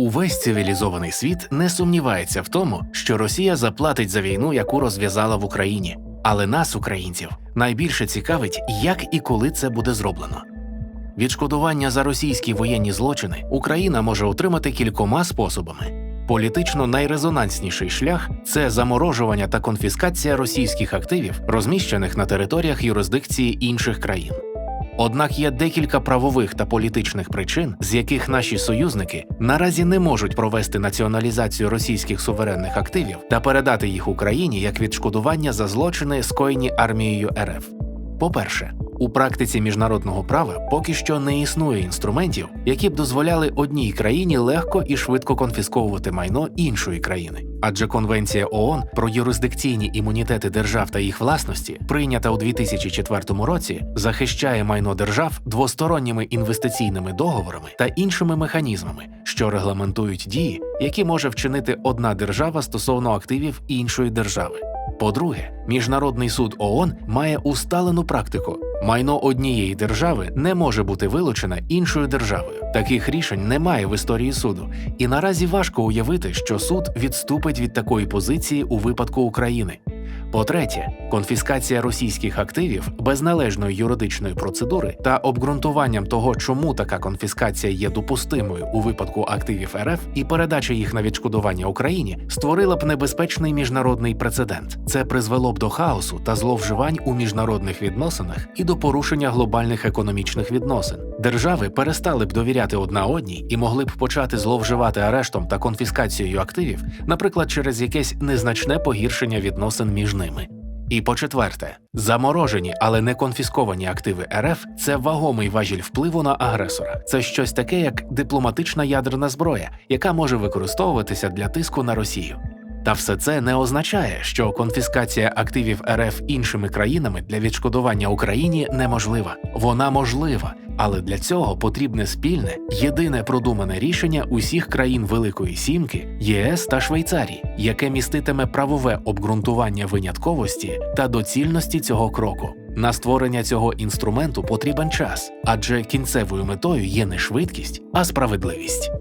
Увесь цивілізований світ не сумнівається в тому, що Росія заплатить за війну, яку розв'язала в Україні. Але нас, українців, найбільше цікавить, як і коли це буде зроблено. Відшкодування за російські воєнні злочини Україна може отримати кількома способами. Політично найрезонансніший шлях це заморожування та конфіскація російських активів, розміщених на територіях юрисдикції інших країн. Однак є декілька правових та політичних причин, з яких наші союзники наразі не можуть провести націоналізацію російських суверенних активів та передати їх Україні як відшкодування за злочини, скоєні армією РФ. По-перше, у практиці міжнародного права поки що не існує інструментів, які б дозволяли одній країні легко і швидко конфісковувати майно іншої країни. Адже Конвенція ООН про юрисдикційні імунітети держав та їх власності, прийнята у 2004 році, захищає майно держав двосторонніми інвестиційними договорами та іншими механізмами, що регламентують дії, які може вчинити одна держава стосовно активів іншої держави. По-друге, міжнародний суд ООН має усталену практику. Майно однієї держави не може бути вилучене іншою державою. Таких рішень немає в історії суду, і наразі важко уявити, що суд відступить від такої позиції у випадку України. По-третє, конфіскація російських активів без належної юридичної процедури та обґрунтуванням того, чому така конфіскація є допустимою у випадку активів РФ і передача їх на відшкодування Україні створила б небезпечний міжнародний прецедент. Це призвело б до хаосу та зловживань у міжнародних відносинах і до порушення глобальних економічних відносин. Держави перестали б довіряти одна одній і могли б почати зловживати арештом та конфіскацією активів, наприклад, через якесь незначне погіршення відносин між ними. І по четверте, заморожені, але не конфісковані активи РФ це вагомий важіль впливу на агресора. Це щось таке, як дипломатична ядерна зброя, яка може використовуватися для тиску на Росію. Та все це не означає, що конфіскація активів РФ іншими країнами для відшкодування Україні неможлива. Вона можлива, але для цього потрібне спільне, єдине продумане рішення усіх країн Великої Сімки, ЄС та Швейцарії, яке міститиме правове обґрунтування винятковості та доцільності цього кроку. На створення цього інструменту потрібен час, адже кінцевою метою є не швидкість, а справедливість.